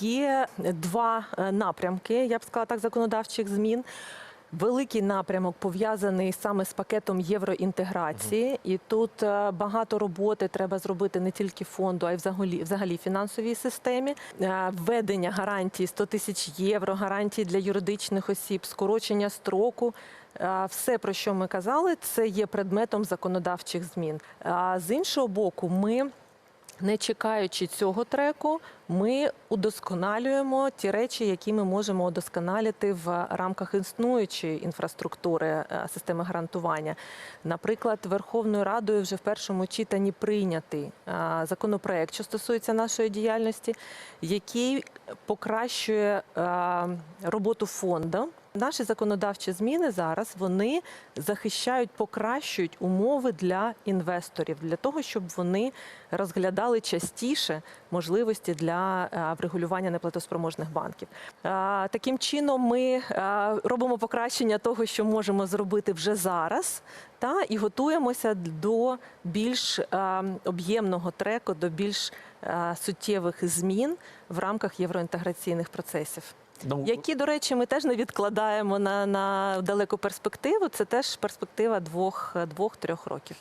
є два е, напрямки, я б сказала так, законодавчих змін. Великий напрямок пов'язаний саме з пакетом євроінтеграції, і тут е, багато роботи треба зробити не тільки фонду, а й взагалі, взагалі фінансовій системі. Е, Введення гарантій 100 тисяч євро, гарантій для юридичних осіб, скорочення строку. Все, про що ми казали, це є предметом законодавчих змін. З іншого боку, ми не чекаючи цього треку, ми удосконалюємо ті речі, які ми можемо удосконалити в рамках існуючої інфраструктури е, системи гарантування. Наприклад, Верховною Радою вже в першому читанні прийнятий е, законопроект, що стосується нашої діяльності, який покращує е, роботу фонду. Наші законодавчі зміни зараз вони захищають, покращують умови для інвесторів для того, щоб вони розглядали частіше можливості для е, врегулювання неплатоспроможних банків. Таким чином, ми е, робимо покращення того, що можемо зробити вже зараз, та і готуємося до більш е, об'ємного треку, до більш суттєвих змін в рамках євроінтеграційних процесів. Ну, Які, до речі, ми теж не відкладаємо на, на далеку перспективу. Це теж перспектива двох, двох-трьох років.